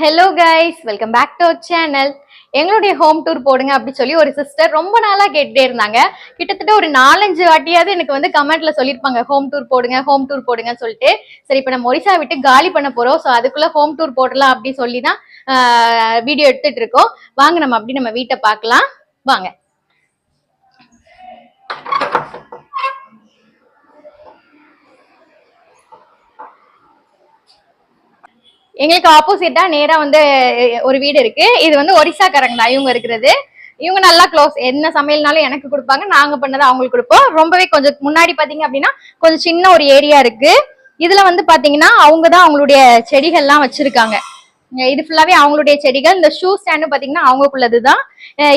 Hello guys welcome back to channel எங்களுடைய home tour போடுங்க அப்படி சொல்லி ஒரு சிஸ்டர் ரொம்ப நாளா கேட்டுட்டே இருந்தாங்க. கிட்டத்தட்ட ஒரு நாலஞ்சு வாட்டியாவது எனக்கு வந்து கமெண்ட்ல சொல்லியிருப்பாங்க ஹோம் டூர் போடுங்க ஹோம் டூர் போடுங்கன்னு சொல்லிட்டு. சரி இப்போ நம்ம ஒரிசா விட்டு காலி பண்ண போறோம். ஸோ அதுக்குள்ள ஹோம் டூர் போடலாம் அப்படி சொல்லி தான் வீடியோ எடுத்துட்டு இருக்கோம். வாங்க நம்ம அப்படி நம்ம வீட்டை பார்க்கலாம். வாங்க. எங்களுக்கு ஆப்போசிட்டா நேரா வந்து ஒரு வீடு இருக்கு. இது வந்து ஒரிசாக்காரங்க தான். இவங்க இருக்கிறது. இவங்க நல்லா க்ளோஸ் என்ன சமையல்னாலும் எனக்கு கொடுப்பாங்க. நாங்க பண்ணதை அவங்களுக்கு கொடுப்போம். ரொம்பவே கொஞ்சம் முன்னாடி பாத்தீங்க அப்படின்னா கொஞ்சம் சின்ன ஒரு ஏரியா இருக்கு. இதுல வந்து பாத்தீங்கன்னா அவங்க தான் அவங்களுடைய செடிகள்லாம் வச்சிருக்காங்க. இது ஃபுல்லாவே அவங்களுடைய செடிகள். இந்த ஷூ ஸ்டாண்டு பாத்தீங்கன்னா அவங்களுக்குள்ளது தான்.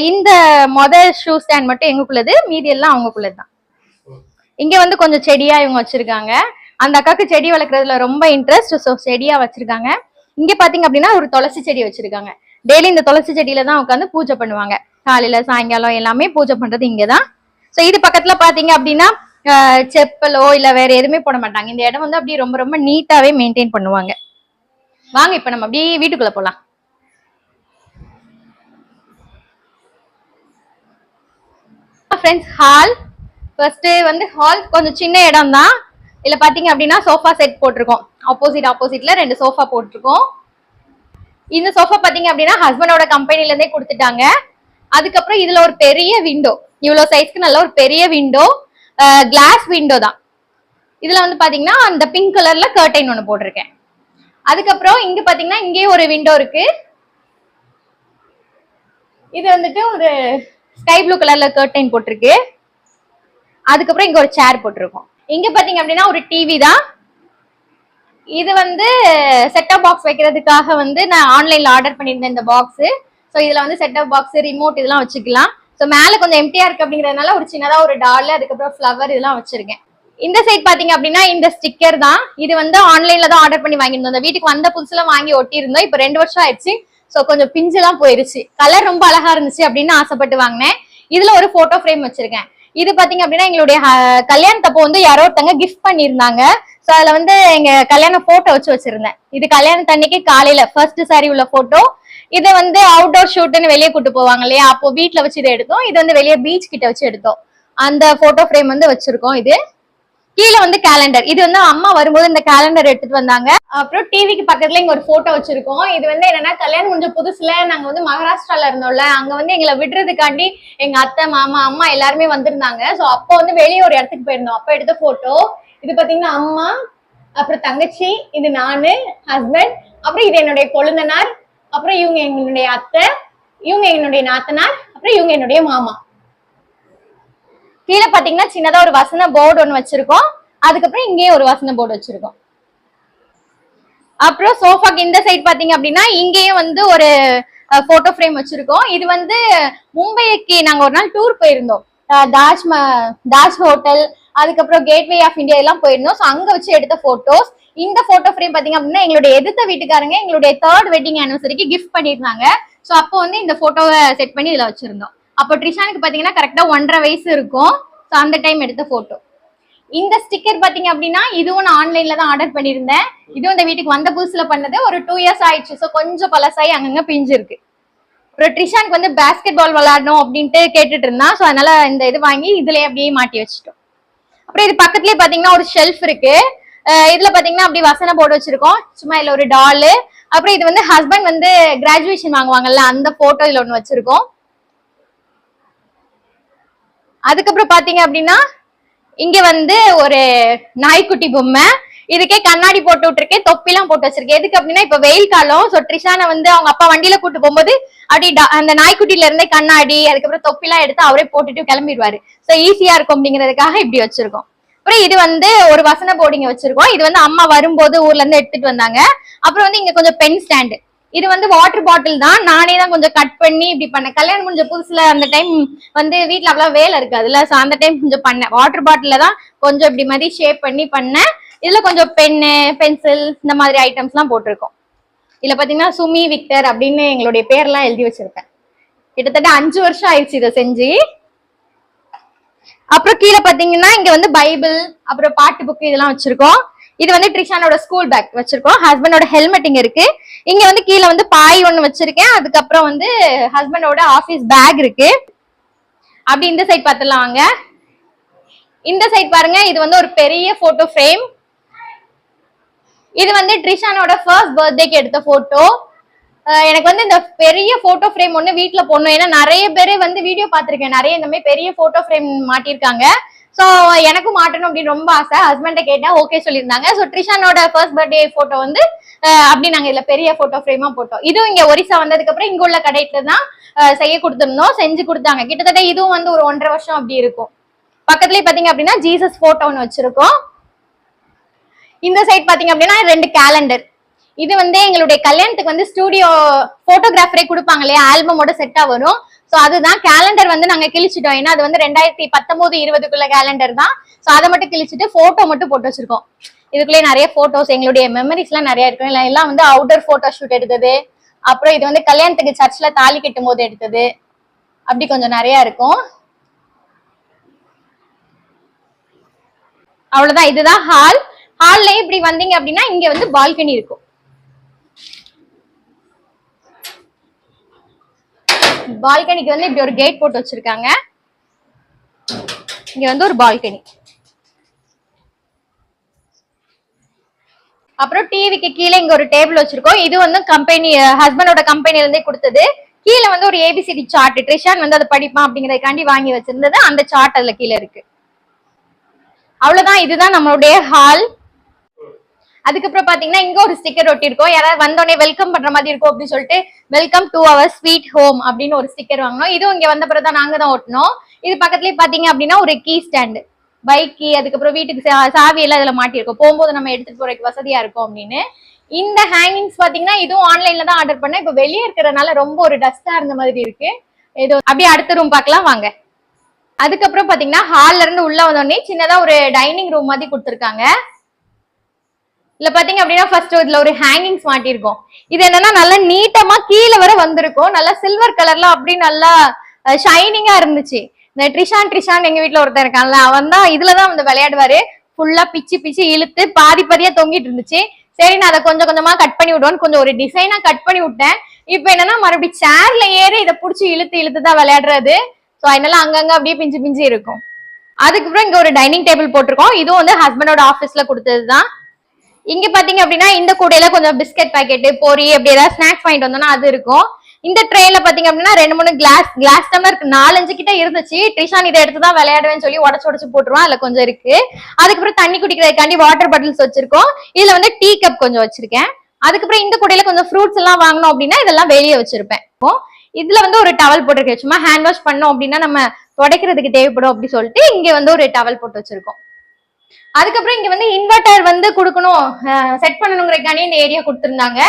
இந்த மொத ஷூ ஸ்டாண்ட் மட்டும் எங்களுக்குள்ளது. மீதி எல்லாம் அவங்களுக்குள்ளது தான். இங்க வந்து கொஞ்சம் செடியா இவங்க வச்சிருக்காங்க. அந்த அக்காக்கு செடி வளர்க்குறதுல ரொம்ப இன்ட்ரெஸ்ட் ஸோ செடியா வச்சிருக்காங்க. இங்க பாத்தீங்க அப்படின்னா ஒரு துளசி செடி வச்சிருக்காங்க. டெய்லி இந்த துளசி செடியில தான் உட்காந்து பூஜை பண்ணுவாங்க. காலையில சாயங்காலம் எல்லாமே பூஜை பண்றது இங்கதான். சோ இது பக்கத்துல பாத்தீங்க அப்படின்னா செப்பலோ இல்ல வேற எதுவுமே போட மாட்டாங்க. இந்த இடம் வந்து அப்படியே ரொம்ப ரொம்ப நீட்டாவே மெயின்டைன் பண்ணுவாங்க. வாங்க இப்ப நம்ம அப்படியே வீட்டுக்குள்ள போலாம். ஃப்ரெண்ட்ஸ் ஹால் ஃபர்ஸ்ட் வந்து ஹால் கொஞ்சம் சின்ன இடம் தான் இதில் பார்த்தீங்க அப்படின்னா சோஃபா செட் போட்டிருக்கோம். ஆப்போசிட் ஆப்போசிட்ல ரெண்டு சோஃபா போட்டிருக்கோம். இந்த சோஃபா பார்த்தீங்க அப்படின்னா ஹஸ்பண்டோட கம்பெனிலேருந்தே கொடுத்துட்டாங்க. அதுக்கப்புறம் இதில் ஒரு பெரிய விண்டோ இவ்வளோ சைஸ்க்கு நல்ல ஒரு பெரிய விண்டோ கிளாஸ் விண்டோ தான். இதில் வந்து பார்த்தீங்கன்னா அந்த பிங்க் கலரில் கர்டைன் ஒன்று போட்டிருக்கேன். அதுக்கப்புறம் இங்க பாத்தீங்கன்னா இங்கேயே ஒரு விண்டோ இருக்கு. இது வந்துட்டு ஒரு ஸ்கை ப்ளூ கலர்ல கர்டைன் போட்டிருக்கு. அதுக்கப்புறம் இங்க ஒரு சேர் போட்டிருக்கோம். இங்க பாத்தீங்க அப்படின்னா ஒரு டிவி தான். இது வந்து செட்டப் பாக்ஸ் வைக்கிறதுக்காக வந்து நான் ஆன்லைன்ல ஆர்டர் பண்ணியிருந்தேன் இந்த பாக்ஸ் ஸோ இதுல வந்து செட்டப் பாக்ஸ் ரிமோட் இதெல்லாம் வச்சுக்கலாம். ஸோ மேலே கொஞ்சம் எம்டியா இருக்கு அப்படிங்கிறதுனால ஒரு சின்னதா ஒரு டால் அதுக்கப்புறம் ஃப்ளவர் இதெல்லாம் வச்சிருக்கேன். இந்த சைட் பாத்தீங்க அப்படின்னா இந்த ஸ்டிக்கர் தான். இது வந்து ஆன்லைன்ல தான் ஆர்டர் பண்ணி வாங்கியிருந்தோம். இந்த வீட்டுக்கு வந்த புதுசுல வாங்கி ஒட்டியிருந்தோம். இப்போ ரெண்டு வருஷம் ஆயிடுச்சு. ஸோ கொஞ்சம் பிஞ்சு எல்லாம் போயிருச்சு. கலர் ரொம்ப அழகா இருந்துச்சு அப்படின்னு ஆசைப்பட்டு வாங்கினேன். இதுல ஒரு போட்டோ ஃப்ரேம் வச்சிருக்கேன். இது பாத்தீங்க அப்படின்னா எங்களுடைய கல்யாணத்தப்போ வந்து யாரோ ஒருத்தங்க கிஃப்ட் பண்ணியிருந்தாங்க. ஸோ அதுல வந்து எங்க கல்யாண போட்டோ வச்சு வச்சிருந்தேன். இது கல்யாணத்தன்னைக்கு காலையில ஃபர்ஸ்ட் சாரி உள்ள போட்டோ இதை வந்து அவுட்டோர் ஷூட்னு வெளியே கூட்டு போவாங்க இல்லையா? அப்போ வீட்டுல வச்சு இதை எடுத்தோம். இது வந்து வெளியே பீச் கிட்ட வச்சு எடுத்தோம். அந்த போட்டோ ஃப்ரேம் வந்து வச்சிருக்கோம் இது. கீழே வந்து கேலண்டர் இது வந்து அம்மா வரும்போது இந்த கேலண்டர் எடுத்துட்டு வந்தாங்க. அப்புறம் டிவிக்கு பக்கத்துல இங்க ஒரு போட்டோ வச்சிருக்கோம். இது வந்து என்னன்னா கல்யாணம் கொஞ்சம் புதுசுல நாங்க வந்து மகாராஷ்டிரால இருந்தோம்ல அங்க வந்து எங்களை விடுறதுக்காண்டி எங்க அத்தை மாமா அம்மா எல்லாருமே வந்திருந்தாங்க. சோ அப்போ வந்து வெளியே ஒரு இடத்துக்கு போயிருந்தோம். அப்ப எடுத்த போட்டோ இது பாத்தீங்கன்னா அம்மா அப்புறம் தங்கச்சி இது நானு ஹஸ்பண்ட் அப்புறம் இது என்னுடைய கொழுந்தனார் அப்புறம் இவங்க எங்களுடைய அத்தை இவங்க என்னுடைய நாத்தனார் அப்புறம் இவங்க என்னுடைய மாமா. கீழே பாத்தீங்கன்னா சின்னதா ஒரு வசன போர்டு ஒன்று வச்சிருக்கோம். அதுக்கப்புறம் இங்கேயே ஒரு வசன போர்டு வச்சிருக்கோம். அப்புறம் சோஃபாக்கு இந்த சைடு பாத்தீங்க அப்படின்னா இங்கேயும் வந்து ஒரு போட்டோ ஃப்ரேம் வச்சிருக்கோம். இது வந்து மும்பைக்கு நாங்க ஒரு நாள் டூர் போயிருந்தோம். தாஜ் ம- தாஜ் ஹோட்டல் அதுக்கப்புறம் கேட்வே ஆஃப் இந்தியா எல்லாம் போயிருந்தோம். ஸோ அங்க வச்சு எடுத்த போட்டோஸ் இந்த போட்டோ ஃப்ரேம் பாத்தீங்க அப்படின்னா எங்களுடைய எதிர்த்த வீட்டுக்காரங்க எங்களுடைய தேர்ட் வெட்டிங் ஆனிவர்சரிக்கு கிஃப்ட் பண்ணியிருந்தாங்க. ஸோ அப்போ வந்து இந்த போட்டோவை செட் பண்ணி இதுல வச்சிருந்தோம். அப்போ ட்ரிஷானுக்கு பார்த்தீங்கன்னா கரெக்டாக ஒன்றரை வயசு இருக்கும். ஸோ அந்த டைம் எடுத்த ஃபோட்டோ இந்த ஸ்டிக்கர் பார்த்தீங்க அப்படின்னா இதுவும் நான் ஆன்லைனில் தான் ஆர்டர் பண்ணியிருந்தேன். இதுவும் இந்த வீட்டுக்கு வந்த புதுசில் பண்ணது ஒரு டூ இயர்ஸ் ஆயிடுச்சு. ஸோ கொஞ்சம் பழசாயி அங்கங்கே பிஞ்சிருக்கு. அப்புறம் ட்ரிஷானுக்கு வந்து பேஸ்கெட் பால் விளையாடணும் அப்படின்ட்டு கேட்டுட்டு இருந்தான். ஸோ அதனால இந்த இது வாங்கி இதுலேயே அப்படியே மாட்டி வச்சுட்டோம். அப்புறம் இது பக்கத்துலேயே பார்த்தீங்கன்னா ஒரு ஷெல்ஃப் இருக்கு. இதில் இதுல பாத்தீங்கன்னா அப்படியே வசன போட்டு வச்சிருக்கோம். சும்மா இதுல ஒரு டாலு அப்புறம் இது வந்து ஹஸ்பண்ட் வந்து கிராஜுவேஷன் வாங்குவாங்கல்ல அந்த போட்டோ இதுல ஒன்று வச்சிருக்கோம். அதுக்கப்புறம் பாத்தீங்க அப்படின்னா இங்க வந்து ஒரு நாய்க்குட்டி பொம்மை. இதுக்கே கண்ணாடி போட்டு விட்டுருக்கேன் தொப்பிலாம் போட்டு வச்சிருக்கேன். எதுக்கு அப்படின்னா இப்ப வெயில் காலம் ஸோ ட்ரிஷான வந்து அவங்க அப்பா வண்டியில கூட்டு போகும்போது அப்படி ட- அந்த நாய்க்குட்டில இருந்தே கண்ணாடி அதுக்கப்புறம் தொப்பிலாம் எடுத்து அவரே போட்டுட்டு கிளம்பிடுவாரு. ஸோ ஈஸியா இருக்கும் அப்படிங்கிறதுக்காக இப்படி வச்சிருக்கோம். அப்புறம் இது வந்து ஒரு வசன போர்டிங்க வச்சிருக்கோம். இது வந்து அம்மா வரும்போது ஊர்ல இருந்து எடுத்துட்டு வந்தாங்க. அப்புறம் வந்து இங்க கொஞ்சம் பென் ஸ்டாண்டு இது வந்து வாட்டர் பாட்டில் தான். நானே தான் கொஞ்சம் கட் பண்ணி இப்படி பண்ணேன். கல்யாணம் முடிஞ்ச புதுசுல அந்த டைம் வந்து வீட்டுல அவ்வளவு வேலை இருக்காதுல்ல. ஸோ அந்த டைம் கொஞ்சம் பண்ணேன். வாட்டர் பாட்டில தான் கொஞ்சம் இப்படி மாதிரி ஷேப் பண்ணி பண்ணேன். இதுல கொஞ்சம் பென்னு பென்சில் இந்த மாதிரி ஐட்டம்ஸ் எல்லாம் போட்டிருக்கோம். இதுல பாத்தீங்கன்னா சுமி விக்டர் அப்படின்னு எங்களுடைய பேர்லாம் எழுதி வச்சிருக்கேன். கிட்டத்தட்ட அஞ்சு வருஷம் ஆயிடுச்சு இதை செஞ்சு. அப்புறம் கீழே பாத்தீங்கன்னா இங்க வந்து பைபிள் அப்புறம் பாட்டு புக்கு இதெல்லாம் வச்சிருக்கோம். இது வந்து ட்ரிஷானோட ஸ்கூல் பேக் வச்சிருக்கோம். ஹஸ்பண்டோட ஹெல்மெட் இங்க இருக்கு. இங்க வந்து கீழே வந்து பாய் ஒண்ணு வச்சிருக்கேன். அதுக்கப்புறம் வந்து ஹஸ்பண்டோட ஆபீஸ் பேக் இருக்கு. அப்படி இந்த சைட் பார்த்துலாம் வாங்க. இந்த சைட் பாருங்க. இது வந்து ஒரு பெரிய போட்டோ ஃப்ரேம் இது வந்து ட்ரிஷானோட ஃபர்ஸ்ட் பர்த்டேக்கு எடுத்த போட்டோ எனக்கு வந்து இந்த பெரிய போட்டோ ஃப்ரேம் ஒண்ணு வீட்டில் போடணும். ஏன்னா நிறைய பேர் வந்து வீடியோ பார்த்துருக்கேன். நிறைய இந்த மாதிரி பெரிய போட்டோ ஃப்ரேம் மாட்டியிருக்காங்க. ஸோ எனக்கும் மாட்டணும் அப்படின்னு ரொம்ப ஆசை. ஹஸ்பண்டை கேட்டேன் ஓகே சொல்லியிருந்தாங்க. ஸோ ட்ரிஷானோட ஃபர்ஸ்ட் பர்த்டே ஃபோட்டோ வந்து அப்படி நாங்கள் இதில் பெரிய ஃபோட்டோ ஃப்ரேமாக போட்டோம். இதுவும் இங்கே ஒரிசா வந்ததுக்கப்புறம் இங்கே உள்ள கடையில தான் செய்ய கொடுத்துருந்தோம். செஞ்சு கொடுத்தாங்க. கிட்டத்தட்ட இதுவும் வந்து ஒரு ஒன்றரை வருஷம் அப்படி இருக்கும். பக்கத்துலேயே பார்த்தீங்க அப்படின்னா ஜீசஸ் ஃபோட்டோன்னு ஒன்று இந்த சைட் பார்த்தீங்க அப்படின்னா ரெண்டு கேலண்டர் இது வந்து எங்களுடைய கல்யாணத்துக்கு வந்து ஸ்டூடியோ போட்டோகிராஃபரே கொடுப்பாங்க இல்லையா? ஆல்பமோட செட்டாக வரும். சோ அதுதான் கேலண்டர் வந்து நாங்க கிழிச்சிட்டோம். ஏன்னா அது வந்து ரெண்டாயிரத்தி பத்தொன்பது இருபதுக்குள்ள கேலண்டர் தான். சோ அதை மட்டும் கிழிச்சிட்டு போட்டோ மட்டும் போட்டு வச்சிருக்கோம். இதுக்குள்ளேயே நிறைய போட்டோஸ் எங்களுடைய மெமரிஸ் எல்லாம் நிறைய இருக்கும். இல்லை எல்லாம் வந்து அவுட்டர் போட்டோ ஷூட் எடுத்தது. அப்புறம் இது வந்து கல்யாணத்துக்கு சர்ச்ல தாலி கட்டும் போது எடுத்தது. அப்படி கொஞ்சம் நிறைய இருக்கும். அவ்வளவுதான். இதுதான் ஹால் ஹால்ல இப்படி வந்தீங்க அப்படின்னா இங்க வந்து பால்கனி இருக்கும். பால்கனிக்கு வந்து இப்படி ஒரு கேட் போட்டு வச்சிருக்காங்க. இங்க வந்து ஒரு பால்கனி. அப்புறம் டிவிக்கு கீழே இங்க ஒரு டேபிள் வச்சிருக்கோம். இது வந்து கம்பெனி ஹஸ்பண்டோட கம்பெனில இருந்தே கொடுத்தது. கீழே வந்து ஒரு ஏபிசிடி சார்ட் ட்ரிஷான் வந்து அதை படிப்பான் அப்படிங்கறதுக்காண்டி வாங்கி வச்சிருந்தது. அந்த சார்ட் அதுல கீழே இருக்கு. அவ்வளவுதான். இதுதான் நம்மளுடைய ஹால் அதுக்கப்புறம் பாத்தீங்கன்னா இங்க ஒரு ஸ்டிக்கர் ஒட்டியிருக்கோம். யாராவது வந்தோடனே வெல்கம் பண்ற மாதிரி இருக்கும் அப்படின்னு சொல்லிட்டு welcome to our sweet home அப்படின்னு ஒரு ஸ்டிக்கர் வாங்கினோம். இதுவும் இங்க வந்த பிறகு தான் நாங்க தான் ஒட்டினோம். இது பக்கத்துலயே பாத்தீங்க அப்படின்னா ஒரு கீ ஸ்டாண்டு பைக் கீ அதுக்கப்புறம் வீட்டுக்கு சா- சாவி எல்லாம் இதுல மாட்டிருக்கோம் போகும்போது நம்ம எடுத்துட்டு போறதுக்கு வசதியா இருக்கும் அப்படின்னு. இந்த ஹேங்கிங்ஸ் பாத்தீங்கன்னா இதுவும் ஆன்லைன்ல தான் ஆர்டர் பண்ணேன். இப்போ வெளியே இருக்கிறனால ரொம்ப ஒரு டஸ்டா இருந்த மாதிரி இருக்கு. ஏதோ அப்படியே அடுத்த ரூம் பார்க்கலாம் வாங்க. அதுக்கப்புறம் பாத்தீங்கன்னா ஹால்ல இருந்து உள்ள வந்தோடனே சின்னதா ஒரு டைனிங் ரூம் மாதிரி கொடுத்துருக்காங்க. இதுல பாத்தீங்க அப்படின்னா ஃபர்ஸ்ட் இதுல ஒரு ஹேங்கிங்ஸ் மாட்டிருக்கோம். இது என்னன்னா நல்லா நீட்டமா கீழே வர வந்திருக்கும். நல்லா சில்வர் கலர்ல அப்படி நல்லா ஷைனிங்கா இருந்துச்சு. இந்த ட்ரிஷான் ட்ரிஷான் எங்க வீட்டுல ஒருத்தர் இருக்கான்ல அவன் தான் இதுலதான் வந்து விளையாடுவாரு. ஃபுல்லா பிச்சு பிச்சு இழுத்து பாதி பாதியா தொங்கிட்டு இருந்துச்சு. சரி நான் அதை கொஞ்சம் கொஞ்சமா கட் பண்ணி விடுவோன்னு கொஞ்சம் ஒரு டிசைனா கட் பண்ணி விட்டேன். இப்போ என்னன்னா மறுபடியும் சேர்ல ஏறி இதை புடிச்சு இழுத்து இழுத்து தான் விளையாடுறது. ஸோ அதனால அங்கங்க அப்படியே பிஞ்சு பிஞ்சு இருக்கும். அதுக்கப்புறம் இங்க ஒரு டைனிங் டேபிள் போட்டிருக்கோம். இதுவும் வந்து ஹஸ்பண்டோட ஆபீஸ்ல கொடுத்ததுதான். இங்க பாத்தீங்க அப்படின்னா இந்த கூடையில கொஞ்சம் பிஸ்கட் பாக்கெட் பொரி அப்படி ஏதாவது ஸ்நாக்ஸ் வாங்கிட்டு வந்தோம்னா அது இருக்கும். இந்த ட்ரெயின்ல பாத்தீங்க அப்படின்னா ரெண்டு மூணு கிளாஸ் கிளாஸ் டம்ளர் நாலஞ்சு கிட்ட இருந்துச்சு. ட்ரிஷான் இதை எடுத்து தான் விளையாடுவேன்னு சொல்லி உடச்சு உடச்சு போட்டுருவான். அதுல கொஞ்சம் இருக்கு. அதுக்கப்புறம் தண்ணி குடிக்கிறதுக்காண்டி வாட்டர் பாட்டில்ஸ் வச்சிருக்கோம். இதுல வந்து டீ கப் கொஞ்சம் வச்சிருக்கேன். அதுக்கப்புறம் இந்த கூடையில கொஞ்சம் ஃப்ரூட்ஸ் எல்லாம் வாங்கணும் அப்படின்னா இதெல்லாம் வெளியே வச்சிருப்பேன். இப்போ இதுல வந்து ஒரு டவல் போட்டிருக்கேன். சும்மா ஹேண்ட் வாஷ் பண்ணோம் அப்படின்னா நம்ம துடைக்கிறதுக்கு தேவைப்படும் அப்படி சொல்லிட்டு இங்க வந்து ஒரு டவல் போட்டு வச்சிருக்கோம். அதுக்கப்புறம் இங்க வந்து இன்வெர்டர் வந்து கொடுக்கணும். செட் பண்ணணுங்கிறக்கானே இந்த ஏரியா கொடுத்துருந்தாங்க.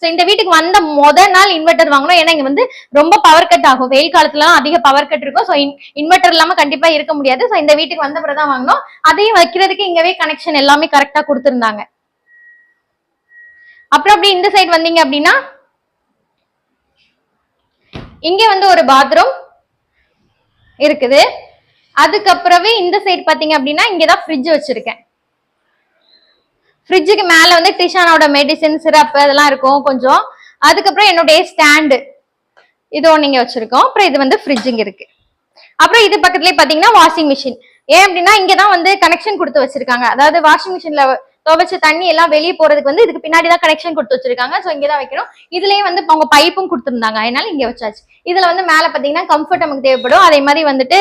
ஸோ இந்த வீட்டுக்கு வந்த முத நாள் இன்வெர்டர் வாங்கணும். ஏன்னா இங்க வந்து ரொம்ப பவர் கட் ஆகும். வெயில் காலத்துலலாம் அதிக பவர் கட் இருக்கும். ஸோ இன்வெர்டர் இல்லாம கண்டிப்பா இருக்க முடியாது. ஸோ இந்த வீட்டுக்கு வந்த பிறகு தான் வாங்கணும். அதையும் வைக்கிறதுக்கு இங்கவே கனெக்ஷன் எல்லாமே கரெக்டா கொடுத்துருந்தாங்க. அப்புறம் அப்படி இந்த சைடு வந்தீங்க அப்படின்னா இங்க வந்து ஒரு பாத்ரூம் இருக்குது. அதுக்கப்புறமே இந்த சைடு பாத்தீங்க அப்படின்னா இங்கதான் ஃப்ரிட்ஜ் வச்சிருக்கேன். ஃப்ரிட்ஜுக்கு மேல வந்து டிஷானோட மெடிசின் சிரப் அதெல்லாம் இருக்கும் கொஞ்சம். அதுக்கப்புறம் என்னுடைய ஸ்டாண்டு இது ஒன்று இங்கே வச்சிருக்கோம். அப்புறம் இது வந்து ஃப்ரிட்ஜுங்க இருக்கு. அப்புறம் இது பக்கத்துலேயே பார்த்தீங்கன்னா வாஷிங் மிஷின் ஏன் அப்படின்னா இங்கே தான் வந்து கனெக்ஷன் கொடுத்து வச்சிருக்காங்க. அதாவது வாஷிங் மிஷினில் துவைச்ச தண்ணி எல்லாம் வெளியே போறதுக்கு வந்து இதுக்கு பின்னாடி தான் கனெக்ஷன் கொடுத்து வச்சிருக்காங்க. சோ இங்கே தான் வைக்கணும். இதுலயே வந்து அவங்க பைப்பும் கொடுத்துருந்தாங்க. அதனால இங்க வச்சாச்சு. இதுல வந்து மேல பாத்தீங்கன்னா கம்ஃபர்ட் நமக்கு தேவைப்படும். அதே மாதிரி வந்துட்டு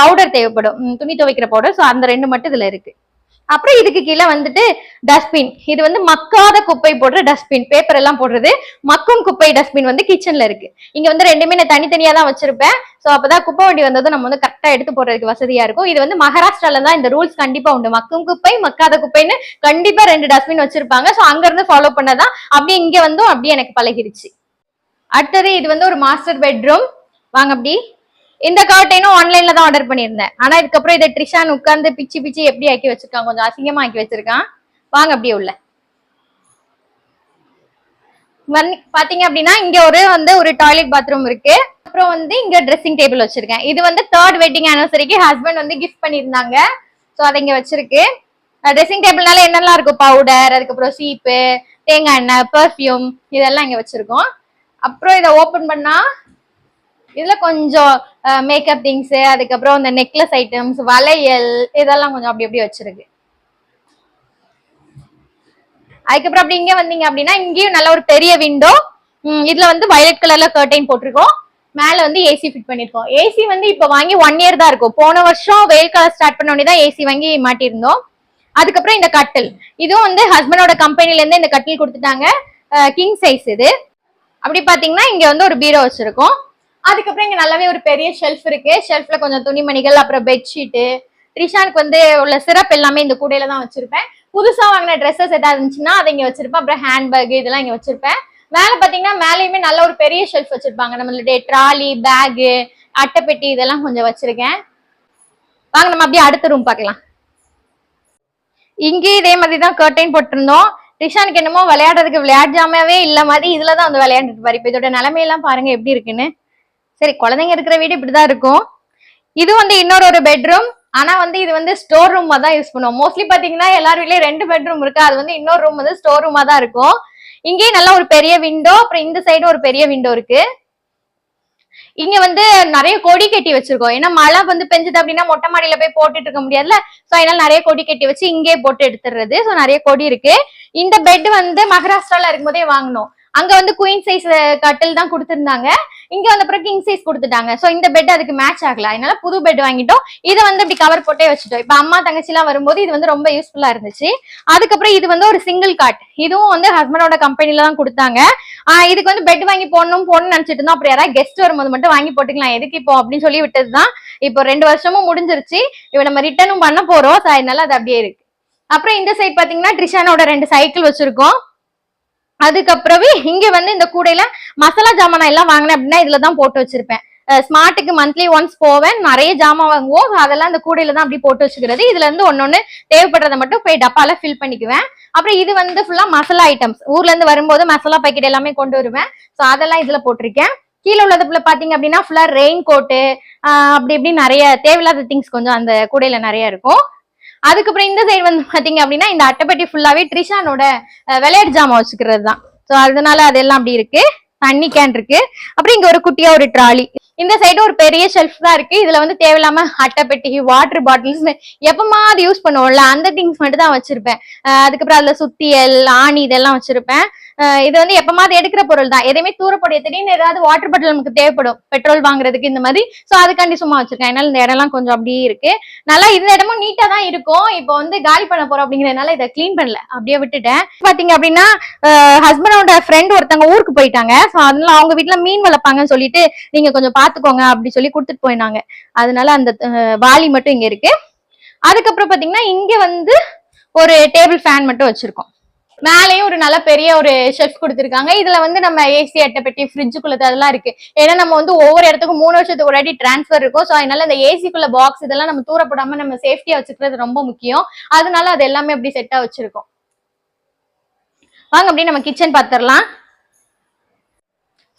பவுடர் தேவைப்படும். துணி துவைக்கிற பவுடர் சோ அந்த ரெண்டு மட்டும் இதுல இருக்கு. அப்புறம் இதுக்கு கீழே வந்துட்டு டஸ்ட்பின் இது வந்து மக்காத குப்பை போடுற டஸ்ட்பின் பேப்பர் எல்லாம் போடுறது. மக்கும் குப்பை டஸ்ட்பின் வந்து கிச்சன்ல இருக்கு. இங்க வந்து ரெண்டுமே நான் தனித்தனியா தான் வச்சிருப்பேன். சோ அப்பதான் குப்பை வண்டி வந்ததும் நம்ம வந்து கரெக்டா எடுத்து போடுறதுக்கு வசதியா இருக்கும். இது வந்து மகாராஷ்டிரால தான் இந்த ரூல்ஸ் கண்டிப்பா உண்டு. மக்கும் குப்பை மக்காத குப்பைன்னு கண்டிப்பா ரெண்டு டஸ்ட்பின் வச்சிருப்பாங்க. சோ அங்க இருந்து ஃபாலோ பண்ணதான் அப்படியே இங்க வந்தும் அப்படியே எனக்கு பழகிருச்சு. அடுத்தது இது வந்து ஒரு மாஸ்டர் பெட்ரூம் வாங்க அப்படி. இந்த கர்டைனும் ஆன்லைன்ல தான் ஆர்டர் பண்ணியிருந்தேன். ஆனா இதுக்கப்புறம் இதை ட்ரிஷான் உட்கார்ந்து பிச்சு பிச்சு எப்படி ஆக்கி வச்சிருக்கான்? கொஞ்சம் அசிங்கமா ஆக்கி வச்சிருக்கான். வாங்க அப்படியே உள்ள. பாத்தீங்க அப்படின்னா இங்க ஒரு வந்து ஒரு டாய்லெட் பாத்ரூம் இருக்கு. அப்புறம் வந்து இங்க ட்ரெஸ்ஸிங் டேபிள் வச்சிருக்கேன். இது வந்து தேர்ட் வெட்டிங் ஆனிவர்சரிக்கு ஹஸ்பண்ட் வந்து கிஃப்ட் பண்ணியிருந்தாங்க. ஸோ அதை இங்க வச்சிருக்கு. ட்ரெஸ்ஸிங் டேபிள்னால என்னெல்லாம் இருக்கும்? பவுடர் அதுக்கப்புறம் சீப்பு தேங்காய் எண்ணெய் பெர்ஃப்யூம் இதெல்லாம் இங்க வச்சிருக்கோம். அப்புறம் இதை ஓபன் பண்ணா இதுல கொஞ்சம் மேக்கப் திங்ஸ் அதுக்கப்புறம் இந்த நெக்லஸ் ஐட்டம்ஸ் வளையல் இதெல்லாம் கொஞ்சம் அப்படி அப்படி வச்சிருக்கு. அதுக்கப்புறம் அப்படி இங்க வந்தீங்க அப்படின்னா இங்கேயும் நல்ல ஒரு பெரிய விண்டோ இதுல வந்து வயலட் கலர்ல கர்டைன் போட்டிருக்கோம். மேல வந்து ஏசி ஃபிட் பண்ணிருக்கோம் ஏசி வந்து இப்ப வாங்கி ஒன் இயர் தான் இருக்கும். போன வருஷம் வெயில் காலம் ஸ்டார்ட் பண்ண உடனே தான் ஏசி வாங்கி மாட்டியிருந்தோம். அதுக்கப்புறம் இந்த கட்டில். இதுவும் வந்து ஹஸ்பண்டோட கம்பெனில இருந்து இந்த கட்டில் கொடுத்துட்டாங்க. கிங் சைஸ் இது. அப்படி பாத்தீங்கன்னா இங்க வந்து ஒரு பீரோ வச்சிருக்கோம். அதுக்கப்புறம் இங்க நல்லாவே ஒரு பெரிய ஷெல்ஃப் இருக்கு. ஷெல்ஃப்ல கொஞ்சம் துணிமணிகள் அப்புறம் பெட்ஷீட்டு த்ரிஷானுக்கு வந்து உள்ள சிறப்பு எல்லாமே இந்த கூடையில தான் வச்சிருப்பேன். புதுசா வாங்கின ட்ரெஸ்ஸஸ் ஏதாவது இருந்துச்சுன்னா அதை இங்க வச்சிருப்பேன். அப்புறம் ஹேண்ட்பேக் இதெல்லாம் இங்க வச்சிருப்பேன். மேல பாத்தீங்கன்னா மேலயுமே நல்ல ஒரு பெரிய ஷெல்ஃப் வச்சிருப்பாங்க. நம்மளுடைய ட்ராலி பேகு அட்டைப்பெட்டி இதெல்லாம் கொஞ்சம் வச்சிருக்கேன். வாங்க நம்ம அப்படியே அடுத்த ரூம் பார்க்கலாம். இங்கேயும் இதே மாதிரி தான் கர்டைன் போட்டிருந்தோம். ரிஷானுக்கு என்னமோ விளையாடுறதுக்கு விளையாடாமவே இல்ல மாதிரி இதுல தான் வந்து விளையாண்டுட்டு பாரு இப்ப இதோட நிலைமையெல்லாம் பாருங்க எப்படி இருக்குன்னு. சரி குழந்தைங்க இருக்கிற வீடு இப்படிதான் இருக்கும். இது வந்து இன்னொரு ஒரு பெட்ரூம் ஆனா வந்து இது வந்து ஸ்டோர் ரூமா தான் யூஸ் பண்ணுவோம். மோஸ்ட்லி பாத்தீங்கன்னா எல்லார் வீட்லயும் ரெண்டு பெட்ரூம் இருக்கு. அது வந்து இன்னொரு ரூம் வந்து ஸ்டோர் ரூமா தான் இருக்கும். இங்கேயும் நல்லா ஒரு பெரிய விண்டோ அப்புறம் இந்த சைடு ஒரு பெரிய விண்டோ இருக்கு. இங்க வந்து நிறைய கொடி கட்டி வச்சிருக்கோம். ஏன்னா மழை வந்து பெஞ்சது அப்படின்னா மொட்டை மாடியில போய் போட்டுட்டு இருக்க முடியாதுல சோ அதனால நிறைய கொடி கட்டி வச்சு இங்கே போட்டு எடுத்துடுறது. சோ நிறைய கொடி இருக்கு. இந்த பெட் வந்து மகாராஷ்டிரால இருக்கும்போதே வாங்கினோம். அங்க வந்து குயின் சைஸ் கட்டில் தான் கொடுத்திருந்தாங்க. இங்க வந்த அப்புறம் கிங் சைஸ் கொடுத்துட்டாங்க. சோ இந்த பெட் அதுக்கு மேட்ச் ஆகல. அதனால புது பெட் வாங்கிட்டோம். இதை வந்து இப்படி கவர் போட்டே வச்சுட்டோம். இப்ப அம்மா தங்கச்சி எல்லாம் வரும்போது இது வந்து ரொம்ப யூஸ்ஃபுல்லா இருந்துச்சு. அதுக்கப்புறம் இது வந்து ஒரு சிங்கிள் காட் இதுவும் வந்து ஹஸ்பண்டோட கம்பெனில தான் கொடுத்தாங்க. இதுக்கு வந்து பெட் வாங்கி போடணும் போடணும்னு நினைச்சிட்டு இருந்தோம். அப்புறம் யாராவது கெஸ்ட் வரும்போது மட்டும் வாங்கி போட்டுக்கலாம். எதுக்கு இப்போ அப்படின்னு சொல்லி விட்டதுதான். இப்போ ரெண்டு வருஷமும் முடிஞ்சிருச்சு. இப்போ நம்ம ரிட்டர்னும் பண்ண போறோம். அதனால அது அப்படியே இருக்கு. அப்புறம் இந்த சைட் பாத்தீங்கன்னா ட்ரிஷானோட ரெண்டு சைக்கிள் வச்சிருக்கோம். அதுக்கப்புறமே இங்க வந்து இந்த கூடையில மசாலா ஜாமான் எல்லாம் வாங்கினேன் அப்படின்னா இதுலதான் போட்டு வச்சிருப்பேன். ஸ்மார்ட்டுக்கு மந்த்லி ஒன்ஸ் போவேன். நிறைய ஜாமான் வாங்குவோம். அதெல்லாம் இந்த கூடையில தான் அப்படி போட்டு வச்சுக்கிறது. இதுல இருந்து ஒன்னொன்னு தேவைப்படுறதை மட்டும் போய் டப்பால ஃபில் பண்ணிக்குவேன். அப்புறம் இது வந்து ஃபுல்லா மசாலா ஐட்டம்ஸ் ஊர்ல இருந்து வரும்போது மசாலா பாக்கெட் எல்லாமே கொண்டு வருவேன். ஸோ அதெல்லாம் இதுல போட்டிருக்கேன். கீழே உள்ளதுல பாத்தீங்க அப்படின்னா ஃபுல்லா ரெயின் கோட்டு அப்படி இப்படி நிறைய தேவையில்லாத திங்ஸ் கொஞ்சம் அந்த கூடையில நிறைய இருக்கும். அதுக்கப்புறம் இந்த சைடு வந்து பாத்தீங்க அப்படின்னா இந்த அட்டைப்பெட்டி ஃபுல்லாவே ட்ரிஷானோட விளையாட்டு ஜாமான் வச்சுக்கிறது தான் ஸோ அதனால அதெல்லாம் அப்படி இருக்கு. தண்ணி கேன் இருக்கு. அப்புறம் இங்க ஒரு குட்டியா ஒரு ட்ராலி இந்த சைடு ஒரு பெரிய ஷெல்ஃப் தான் இருக்கு. இதுல வந்து தேவையில்லாம அட்டைப்பெட்டி வாட்டர் பாட்டில்ஸ் எப்பமா அது யூஸ் பண்ணுவோம்ல. அந்த திங்ஸ் மட்டும் தான் வச்சிருப்பேன் அதுக்கப்புறம் அதுல சுத்தியல் ஆணி இதெல்லாம் வச்சிருப்பேன். இது வந்து எப்பமாவது எடுக்கிற பொருள் தான் எதையுமே தூரப்படைய திடீர்னு ஏதாவது வாட்டர் பாட்டில் நமக்கு தேவைப்படும். பெட்ரோல் வாங்குறதுக்கு இந்த மாதிரி. சோ அதுக்காண்டி சும்மா வச்சிருக்கேன். அதனால இந்த இடம்லாம் கொஞ்சம் அப்படியே இருக்கு. நல்லா இந்த இடமும் நீட்டா தான் இருக்கும். இப்போ வந்து காலி பண்ண போறோம் அப்படிங்கறதுனால இதை க்ளீன் பண்ணல. அப்படியே விட்டுட்டேன். பாத்தீங்க அப்படின்னா ஹஸ்பண்டோட ஃப்ரெண்ட் ஒருத்தவங்க ஊருக்கு போயிட்டாங்க. சோ அதனால அவங்க வீட்டுல மீன் வளர்ப்பாங்கன்னு சொல்லிட்டு நீங்க கொஞ்சம் பாத்துக்கோங்க அப்படி சொல்லி கொடுத்துட்டு போயினாங்க. அதனால அந்த வாலி மட்டும் இங்க இருக்கு. அதுக்கப்புறம் பாத்தீங்கன்னா இங்க வந்து ஒரு டேபிள் ஃபேன் மட்டும் வச்சிருக்கோம். மேலேயும் ஒரு நல்ல பெரிய ஒரு ஷெஃப் கொடுத்துருக்காங்க. இதுல வந்து நம்ம ஏசி அட்டைப்பெட்டி ஃப்ரிட்ஜுக்குள்ளது அதெல்லாம் இருக்கு. ஏன்னா நம்ம வந்து ஒவ்வொரு இடத்துக்கும் மூணு வருஷத்துக்கு ஒரு வாட்டி டிரான்ஸ்ஃபர் இருக்கும். ஸோ அதனால இந்த ஏசிக்குள்ள பாக்ஸ் இதெல்லாம் நம்ம தூரப்படாம நம்ம சேஃப்டியா வச்சுக்கிறது ரொம்ப முக்கியம். அதனால அது எல்லாமே அப்படி செட்டா வச்சிருக்கோம். வாங்க அப்படியே நம்ம கிச்சன் பார்த்துடலாம்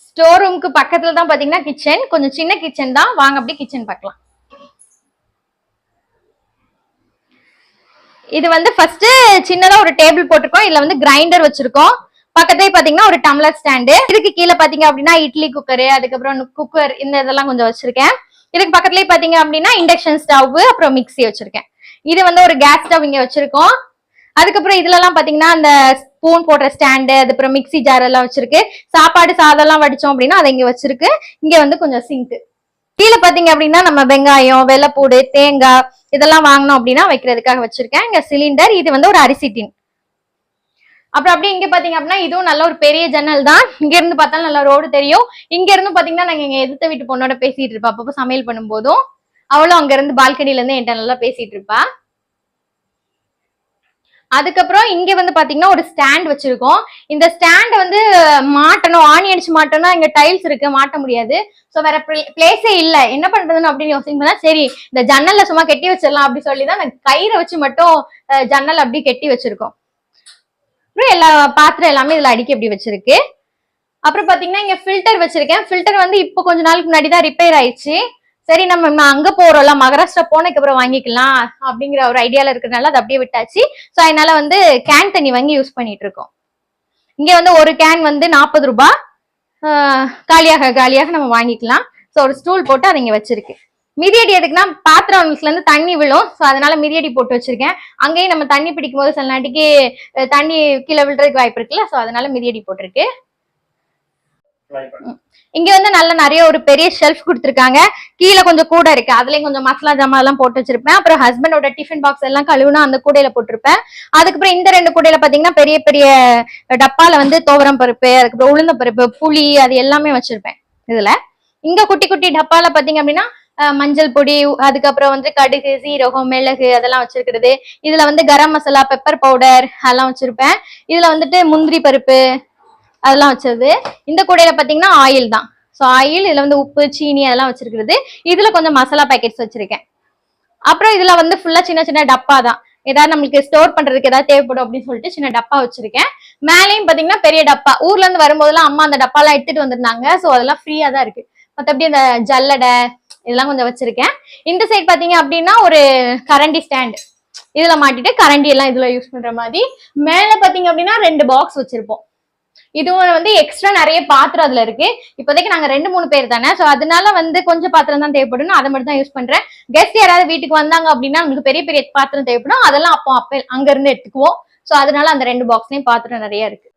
ஸ்டோர் ரூமுக்கு பக்கத்துல தான் பாத்தீங்கன்னா கிச்சன் கொஞ்சம் சின்ன கிச்சன் தான். வாங்க அப்படியே கிச்சன் பார்க்கலாம் இது வந்து ஃபர்ஸ்ட் சின்னதா ஒரு டேபிள் போட்டிருக்கோம். இதுல வந்து கிரைண்டர் வச்சிருக்கோம். பக்கத்தே பாத்தீங்கன்னா ஒரு டம்ளர் ஸ்டாண்டு இதுக்கு கீழே பாத்தீங்க அப்படின்னா இட்லி குக்கரு அதுக்கப்புறம் குக்கர் இந்த இதெல்லாம் கொஞ்சம் வச்சிருக்கேன். இதுக்கு பக்கத்துலயே பாத்தீங்க அப்படின்னா இண்டக்ஷன் ஸ்டவ் அப்புறம் மிக்ஸி வச்சிருக்கேன். இது வந்து ஒரு கேஸ் ஸ்டவ் இங்க வச்சிருக்கோம். அதுக்கப்புறம் இதுல எல்லாம் பாத்தீங்கன்னா அந்த ஸ்பூன் போடுற ஸ்டாண்டு அதுக்கப்புறம் மிக்ஸி ஜார் எல்லாம் வச்சிருக்கு. சாப்பாடு சாதம் எல்லாம் வடிச்சோம் அப்படின்னா அதை இங்க வச்சிருக்கு. இங்க வந்து கொஞ்சம் சிங்க் கீழே பாத்தீங்க அப்படின்னா நம்ம வெங்காயம் வெள்ளப்பூடு தேங்காய் இதெல்லாம் வாங்கினோம் அப்படின்னா வைக்கிறதுக்காக வச்சிருக்கேன். இங்க சிலிண்டர் இது வந்து ஒரு அரிசி டின். அப்புறம் அப்படியே இங்க பாத்தீங்க அப்படின்னா இதுவும் நல்ல ஒரு பெரிய ஜன்னல் தான். இங்க இருந்து பார்த்தாலும் நல்லா ரோடு தெரியும். இங்க இருந்து பாத்தீங்கன்னா நாங்க எங்க எதிர்த்த வீட்டு பொண்ணோட பேசிட்டு இருப்பா. அப்பப்போ சமையல் பண்ணும்போதும். அவளும் அங்க இருந்து பால்கனில இருந்து என்கிட்ட நல்லா பேசிட்டு இருப்பா. அதுக்கப்புறம் இங்க வந்து பாத்தீங்கன்னா ஒரு ஸ்டாண்ட் வச்சிருக்கோம். இந்த ஸ்டாண்ட் வந்து மாட்டணும் ஆணி அடிச்சு மாட்டோம்னா இங்க டைல்ஸ் இருக்கு மாட்ட முடியாது. சோ வேற பிளேஸே இல்ல. என்ன பண்றதுன்னு அப்படின்னு யோசிக்கும் சரி இந்த ஜன்னல்ல சும்மா கெட்டி வச்சிடலாம் அப்படி சொல்லி தான் கயிறை வச்சு மட்டும் ஜன்னல் அப்படி கெட்டி வச்சிருக்கோம். அப்புறம் எல்லா பாத்திரம் எல்லாமே இதுல அடிக்க அப்படி வச்சிருக்கு. அப்புறம் பாத்தீங்கன்னா இங்க ஃபில்டர் வச்சிருக்கேன். ஃபில்டர் வந்து இப்போ கொஞ்ச நாளுக்கு முன்னாடி தான் ரிப்பேர் ஆயிடுச்சு. சரி நம்ம நான் அங்க போறோம்ல மகாராஷ்டிரா போனதுக்கு அப்புறம் வாங்கிக்கலாம் அப்படிங்கிற ஒரு ஐடியால இருக்கிறனால அதை அப்படியே விட்டாச்சு. ஸோ அதனால வந்து கேன் தண்ணி வாங்கி யூஸ் பண்ணிட்டு இருக்கோம் இங்க வந்து ஒரு கேன் வந்து நாற்பது ரூபாய் காலியாக காலியாக நம்ம வாங்கிக்கலாம். ஸோ ஒரு ஸ்டூல் போட்டு அதை இங்க வச்சிருக்கு. மிதியடி எதுக்குன்னா பாத்திரம்ல இருந்து தண்ணி விழும். ஸோ அதனால மிதியடி போட்டு வச்சிருக்கேன். அங்கேயும் நம்ம தண்ணி பிடிக்கும் போது சில நாட்டிக்கு தண்ணி கீழே விழுறதுக்கு வாய்ப்பு இருக்குல்ல. ஸோ அதனால மிதியடி போட்டிருக்கு. இங்க வந்து நல்ல நிறைய ஒரு பெரிய ஷெல்ஃப் கொடுத்துருக்காங்க. கீழே கொஞ்சம் கூட இருக்கு. அதுலயும் கொஞ்சம் மசாலா ஜாமா எல்லாம் போட்டு வச்சிருப்பேன். அப்புறம் ஹஸ்பண்டோட டிஃபன் பாக்ஸ் எல்லாம் கழுவுனா அந்த கூடையில போட்டிருப்பேன். அதுக்கப்புறம் இந்த ரெண்டு கூடையில பாத்தீங்கன்னா பெரிய பெரிய டப்பால வந்து துவரம் பருப்பு அதுக்கப்புறம் உளுந்த பருப்பு புளி அது எல்லாமே வச்சிருப்பேன் இதுல. இங்க குட்டி குட்டி டப்பால பாத்தீங்க அப்படின்னா மஞ்சள் பொடி அதுக்கப்புறம் வந்து கடுகு சீரகம் மிளகு அதெல்லாம் வச்சிருக்கிறது. இதுல வந்து கரம் மசாலா பெப்பர் பவுடர் அதெல்லாம் வச்சிருப்பேன். இதுல வந்துட்டு முந்திரி பருப்பு அதெல்லாம் வச்சது. இந்த கூடையில பாத்தீங்கன்னா ஆயில் தான். ஸோ ஆயில் இதுல வந்து உப்பு சீனி அதெல்லாம் வச்சிருக்கிறது. இதுல கொஞ்சம் மசாலா பேக்கெட்ஸ் வச்சிருக்கேன். அப்புறம் இதுல வந்து ஃபுல்லா சின்ன சின்ன டப்பா தான். ஏதாவது நம்மளுக்கு ஸ்டோர் பண்றதுக்கு ஏதாவது தேவைப்படும் அப்படின்னு சொல்லிட்டு சின்ன டப்பா வச்சிருக்கேன். மேலேயும் பாத்தீங்கன்னா பெரிய டப்பா. ஊர்ல இருந்து வரும்போதெல்லாம் அம்மா அந்த டப்பாலாம் எடுத்துட்டு வந்திருந்தாங்க. ஸோ அதெல்லாம் ஃப்ரீயா தான் இருக்கு. மற்றபடி அந்த ஜல்லடை இதெல்லாம் கொஞ்சம் வச்சிருக்கேன். இந்த சைட் பாத்தீங்க அப்படின்னா ஒரு கரண்டி ஸ்டாண்ட் இதுல மாட்டிட்டு கரண்டி எல்லாம் இதுல யூஸ் பண்ற மாதிரி. மேல பாத்தீங்க அப்படின்னா ரெண்டு பாக்ஸ் வச்சிருப்போம். இதுவும் வந்து எக்ஸ்ட்ரா நிறைய பாத்திரம் அதுல இருக்கு. இப்போதைக்கு நாங்க ரெண்டு மூணு பேர் தானே. சோ அதனால வந்து கொஞ்சம் பாத்திரம் தான் தேவைப்படும் அதை மட்டும் தான் யூஸ் பண்றேன். கெஸ்ட் யாராவது வீட்டுக்கு வந்தாங்க அப்படின்னா நமக்கு பெரிய பெரிய பாத்திரம் தேவைப்படும். அதெல்லாம் அப்போ அப்ப அங்க இருந்து எடுத்துக்குவோம். சோ அதனால அந்த ரெண்டு பாக்ஸ்லயும் பாத்திரம் நிறைய இருக்கு.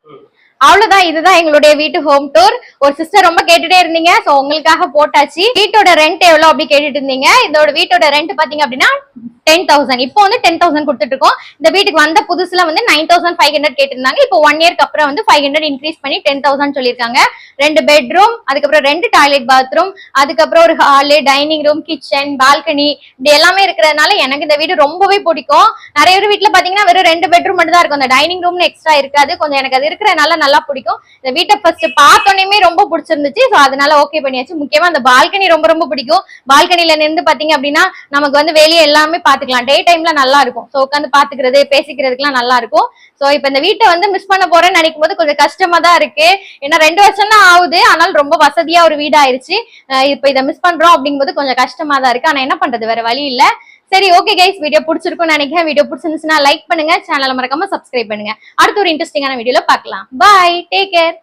அவ்வளவுதான். இதுதான் எங்களுடைய வீட்டு ஹோம் டூர் ஒரு சிஸ்டர் ரொம்ப கேட்டுட்டே இருந்தீங்க. சோ உங்களுக்காக போட்டாச்சு. வீட்டோட ரெண்ட் எவ்வளவு அப்படி கேட்டுட்டு இருந்தீங்க. இதோட வீட்டோட ரெண்ட் பாத்தீங்க அப்படின்னா டென் தௌசண்ட் இப்போ வந்து டென் தௌசண்ட் கொடுத்துட்டு இருக்கோம் இந்த வீட்டுக்கு வந்த புதுசுல வந்து நைன் தௌசண்ட் ஃபைவ் ஹண்ட்ரட் கேட்டிருந்தாங்க. இப்போ ஒன் இயர்க்கு அப்புறம் வந்து ஃபைவ் ஹண்ட்ரட் இன்க்ரீஸ் பண்ணி டென் தௌசண்ட் சொல்லியிருக்காங்க. ரெண்டு பெட்ரூம் அதுக்கப்புறம் ரெண்டு டாய்லெட் பாத்ரூம் அதுக்கப்புறம் ஒரு hall dining room kitchen balcony இப்படி எல்லாமே இருக்கிறதுனால எனக்கு இந்த வீடு ரொம்பவே பிடிக்கும். நிறைய பேர் வீட்டுல பாத்தீங்கன்னா வெறும் ரெண்டு பெட்ரூம் மட்டும் தான் இருக்கும். அந்த டைனிங் ரூம்னு எக்ஸ்ட்ரா இருக்காது. கொஞ்சம் எனக்கு அது இருக்கிறதுனால நல்லா பிடிக்கும். இந்த வீட்டை ஃபர்ஸ்ட் பார்த்தோன்னே ரொம்ப பிடிச்சிருந்துச்சு. ஸோ அதனால ஓகே பண்ணியாச்சு. முக்கியமா அந்த பால்கனி ரொம்ப ரொம்ப பிடிக்கும். பால்கனில நின்று பாத்தீங்க அப்படின்னா நமக்கு வந்து வெளியே எல்லாமே பார்த்து பாத்துக்கலாம். டே டைம்ல நல்லா இருக்கும். ஸோ உட்காந்து பாத்துக்கிறது பேசிக்கிறதுக்குலாம் நல்லா இருக்கும். ஸோ இப்போ இந்த வீட்டை வந்து மிஸ் பண்ண போறேன்னு நினைக்கும் போது கொஞ்சம் கஷ்டமா தான் இருக்கு. ஏன்னா ரெண்டு வருஷம் தான் ஆகுது. ஆனால் ரொம்ப வசதியா ஒரு வீடு ஆயிருச்சு இப்ப இப்போ இதை மிஸ் பண்றோம் அப்படிங்கும்போது கொஞ்சம் கஷ்டமா தான் இருக்கு. ஆனா என்ன பண்றது? வேற வழி இல்ல. சரி ஓகே கைஸ் வீடியோ பிடிச்சிருக்கும்னு நினைக்கிறேன். வீடியோ பிடிச்சிருந்துச்சுன்னா லைக் பண்ணுங்க. சேனலை மறக்காம சப்ஸ்கிரைப் பண்ணுங்க. அடுத்த ஒரு இன்ட்ரெஸ்டிங்கான வீடியோல பார்க்கலாம் பாய் டேக் கேர்